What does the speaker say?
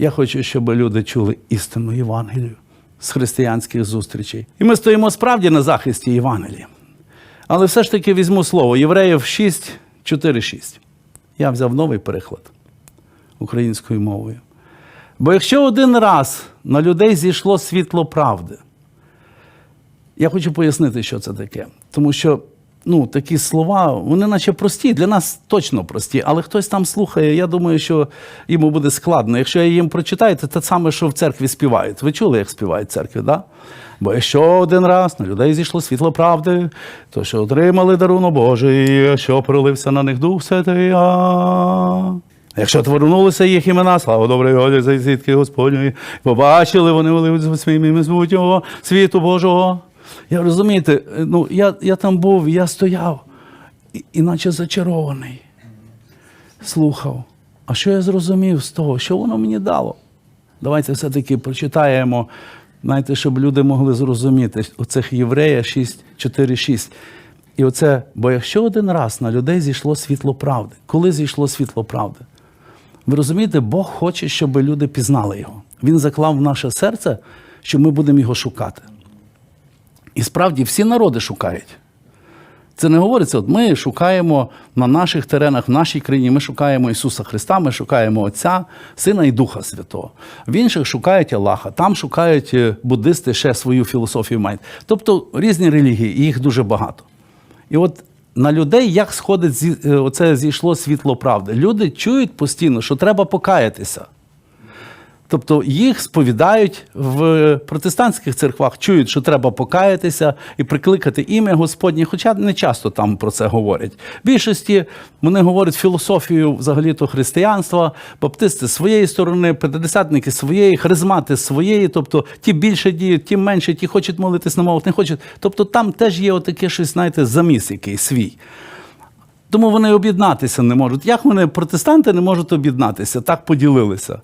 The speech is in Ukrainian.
Я хочу, щоб люди чули істинну Євангелію з християнських зустрічей. І ми стоїмо справді на захисті Євангелія. Але все ж таки візьму слово Євреїв 6, 4, 6. Я взяв новий переклад українською мовою. Бо якщо один раз на людей зійшло світло правди, я хочу пояснити, що це таке. Тому що ну, такі слова, вони наче прості, для нас точно прості, але хтось там слухає, я думаю, що йому буде складно. Якщо я їм прочитаю, це те саме, що в церкві співають. Ви чули, як співають церкві, да? Бо якщо один раз на людей зійшло світло правди, то що отримали дарунок Божий, що пролився на них Дух Святий. а. Якщо твернулися їх імена, слава добрий Годі, за зітки Господньої, побачили вони вони своїм ім'ям світу Божого. Я розумієте, ну я, я там був, я стояв, і, іначе зачарований. Слухав. А що я зрозумів з того, що воно мені дало? Давайте все-таки прочитаємо, знаєте, щоб люди могли зрозуміти оцих єврея 6, 4, 6. І оце, бо якщо один раз на людей зійшло світло правди, коли зійшло світло правди? Ви розумієте, Бог хоче, щоб люди пізнали його. Він заклав в наше серце, що ми будемо його шукати. І справді всі народи шукають. Це не говориться, от ми шукаємо на наших теренах, в нашій країні, ми шукаємо Ісуса Христа, ми шукаємо Отця, Сина і Духа Святого. В інших шукають Аллаха, там шукають е, буддисти ще свою філософію мають. Тобто різні релігії, і їх дуже багато. І от на людей як сходить е, оце зійшло світло правди. Люди чують постійно, що треба покаятися. Тобто їх сповідають в протестантських церквах, чують, що треба покаятися і прикликати ім'я Господнє, хоча не часто там про це говорять. В більшості вони говорять філософію взагалі-то християнства, баптисти своєї сторони, п'ятидесятники своєї, харизмати своєї, тобто ті більше діють, ті менше, ті хочуть молитись на мовах, не хочуть. Тобто там теж є отаке щось, знаєте, заміс якийсь свій. Тому вони об'єднатися не можуть. Як вони, протестанти, не можуть об'єднатися? Так поділилися.